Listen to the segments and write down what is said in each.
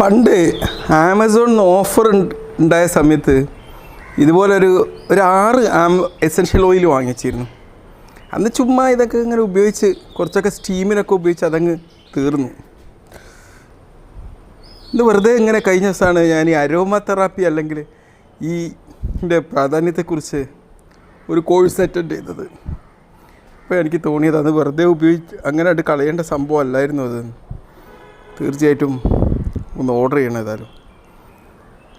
പണ്ട് ആമസോണിന് ഓഫർ ഉണ്ടായ സമയത്ത് ഇതുപോലൊരു ഒരു ആറ് ആം എസെൻഷ്യൽ ഓയിൽ വാങ്ങിച്ചിരുന്നു. അന്ന് ചുമ്മാ ഇതൊക്കെ ഇങ്ങനെ ഉപയോഗിച്ച് കുറച്ചൊക്കെ സ്റ്റീമിനൊക്കെ ഉപയോഗിച്ച് അതങ്ങ് തീർന്നു. ഇത് വെറുതെ ഇങ്ങനെ കഴിഞ്ഞ ദിവസമാണ് ഞാൻ ഈ അരോമ തെറാപ്പി അല്ലെങ്കിൽ ഈ ഇതിന്റെ പ്രാധാന്യത്തെക്കുറിച്ച് ഒരു കോഴ്സ് അറ്റൻഡ് ചെയ്തത്. അപ്പോൾ എനിക്ക് തോന്നിയത് അത് വെറുതെ ഉപയോഗിച്ച് അങ്ങനെ ആയിട്ട് കളയേണ്ട സംഭവം അല്ലായിരുന്നു അത്. തീർച്ചയായിട്ടും ഒന്ന് ഓർഡർ ചെയ്യണം ഏതായാലും.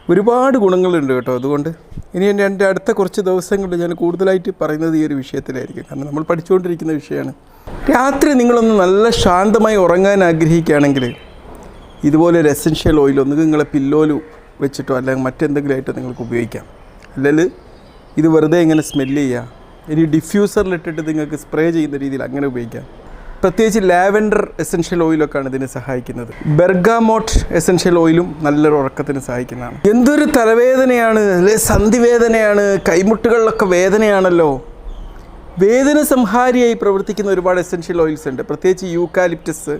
ഒരുപാട് ഗുണങ്ങളുണ്ട് കേട്ടോ അതുകൊണ്ട്. ഇനി എന്റെ അടുത്ത കുറച്ച് ദിവസങ്ങളിൽ ഞാൻ കൂടുതലായിട്ട് പറയുന്നത് ഈ ഒരു വിഷയത്തിലായിരിക്കും. കാരണം നമ്മൾ പഠിച്ചുകൊണ്ടിരിക്കുന്ന വിഷയമാണ്. രാത്രി നിങ്ങളൊന്ന് നല്ല ശാന്തമായി ഉറങ്ങാൻ ആഗ്രഹിക്കുകയാണെങ്കിൽ ഇതുപോലെ ഒരു എസെൻഷ്യൽ ഓയിൽ ഒന്നുകിൽ നിങ്ങളെ പില്ലോയിൽ വെച്ചിട്ടോ അല്ലെങ്കിൽ മറ്റെന്തെങ്കിലും ആയിട്ട് നിങ്ങൾക്ക് ഉപയോഗിക്കാം. അല്ലെങ്കിൽ ഇത് വെറുതെ ഇങ്ങനെ സ്മെല്ല് ചെയ്യുക. ഇനി ഡിഫ്യൂസറിലിട്ടിട്ട് നിങ്ങൾക്ക് സ്പ്രേ ചെയ്യുന്ന രീതിയിൽ അങ്ങനെ ഉപയോഗിക്കാം. പ്രത്യേകിച്ച് ലാവൻഡർ എസെൻഷ്യൽ ഓയിലൊക്കെയാണ് ഇതിനെ സഹായിക്കുന്നത്. ബെർഗാമോട്ട് എസെൻഷ്യൽ ഓയിലും നല്ലൊരു ഉറക്കത്തിന് സഹായിക്കുന്നതാണ്. എന്തൊരു തലവേദനയാണ് അല്ലെ സന്ധിവേദനയാണ് കൈമുട്ടുകളിലൊക്കെ വേദനയാണല്ലോ. വേദന സംഹാരിയായി പ്രവർത്തിക്കുന്ന ഒരുപാട് എസെൻഷ്യൽ ഓയിൽസ് ഉണ്ട്. പ്രത്യേകിച്ച് യൂക്കാലിപ്റ്റസ്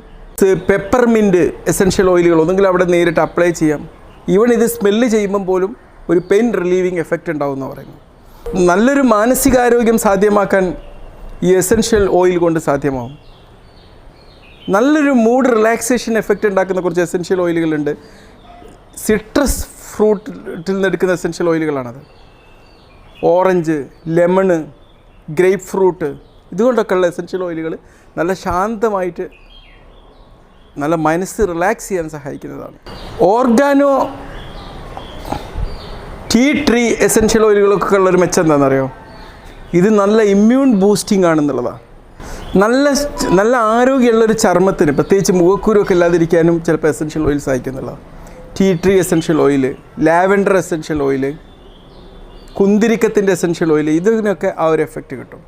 പെപ്പർമിന്റ് എസെൻഷ്യൽ ഓയിലുകൾ ഒന്നുകിൽ അവിടെ നേരിട്ട് അപ്ലൈ ചെയ്യാം. ഈവൻ ഇത് സ്മെല്ല് ചെയ്യുമ്പം പോലും ഒരു പെയിൻ റിലീവിങ് എഫക്റ്റ് ഉണ്ടാവും എന്ന് പറയുന്നു. നല്ലൊരു മാനസികാരോഗ്യം സാധ്യമാക്കാൻ ഈ എസെൻഷ്യൽ ഓയിൽ കൊണ്ട് സാധ്യമാവും. നല്ലൊരു മൂഡ് റിലാക്സേഷൻ എഫക്റ്റ് ഉണ്ടാക്കുന്ന കുറച്ച് എസെൻഷ്യൽ ഓയിലുകളുണ്ട് സിട്രസ് ഫ്രൂട്ടിൽ നിന്ന് എടുക്കുന്ന എസെൻഷ്യൽ ഓയിലുകളാണത് ഓറഞ്ച് ലെമണ് ഗ്രേപ്പ് ഫ്രൂട്ട് ഇതുകൊണ്ടൊക്കെയുള്ള എസെൻഷ്യൽ ഓയിലുകൾ നല്ല ശാന്തമായിട്ട് നല്ല മനസ്സ് റിലാക്സ് ചെയ്യാൻ സഹായിക്കുന്നതാണ്. ഓർഗാനോ ടീ ട്രീ എസെൻഷ്യൽ ഓയിലുകളൊക്കെ ഉള്ളൊരു മെച്ചം എന്താണെന്നറിയോ? ഇത് നല്ല ഇമ്മ്യൂൺ ബൂസ്റ്റിംഗ് ആണെന്നുള്ളതാണ് നല്ല നല്ല ആരോഗ്യമുള്ളൊരു ചർമ്മത്തിന് പ്രത്യേകിച്ച് മുഖക്കുരുവൊക്കെ ഇല്ലാതിരിക്കാനും ചിലപ്പോൾ essential oil സഹായിക്കുന്നുള്ളതാണ് tea tree essential oil lavender essential oil കുന്തിരിക്കത്തിന്റെ essential oil ഇതിനൊക്കെ ആ ഒരു എഫക്റ്റ് കിട്ടും.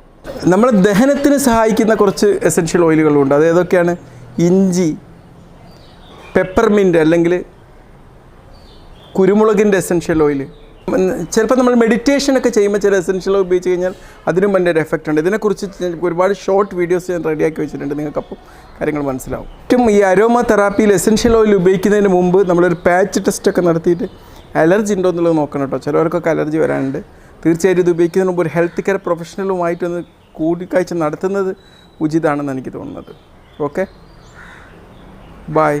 നമ്മളെ ദഹനത്തിന് സഹായിക്കുന്ന കുറച്ച് എസെൻഷ്യൽ ഓയിലുകളുണ്ട് അത് ഏതൊക്കെയാണ്? ഇഞ്ചി പെപ്പർമിന്റ് അല്ലെങ്കിൽ കുരുമുളകിന്റെ എസെൻഷ്യൽ ഓയിൽ ചിലപ്പോൾ നമ്മൾ മെഡിറ്റേഷൻ ഒക്കെ ചെയ്യുമ്പോൾ ചില എസെൻഷ്യൽ ഉപയോഗിച്ച് കഴിഞ്ഞാൽ അതിനും വലിയ ഒരു എഫക്റ്റ് ഉണ്ട്. ഇതിനെക്കുറിച്ച് ഒരുപാട് ഷോർട്ട് വീഡിയോസ് ഞാൻ റെഡിയാക്കി വെച്ചിട്ടുണ്ട്. നിങ്ങൾക്ക് നിങ്ങൾക്കപ്പം കാര്യങ്ങൾ മനസ്സിലാവും. ഏറ്റവും ഈ അരോമ തെറാപ്പിയിൽ എസെൻഷ്യൽ ഓയിൽ ഉപയോഗിക്കുന്നതിന് മുമ്പ് നമ്മളൊരു പാച്ച് ടെസ്റ്റൊക്കെ നടത്തിയിട്ട് അലർജി ഉണ്ടോ എന്നുള്ളത് നോക്കണം കേട്ടോ. ചിലവർക്കൊക്കെ അലർജി വരാനുണ്ട്. തീർച്ചയായിട്ടും ഇത് ഉപയോഗിക്കുന്നതിന് മുമ്പ് ഒരു ഹെൽത്ത് കെയർ പ്രൊഫഷണലുമായിട്ടൊന്ന് കൂടിക്കാഴ്ച നടത്തുന്നത് ഉചിതമാണെന്ന് എനിക്ക് തോന്നുന്നത്. Okay bye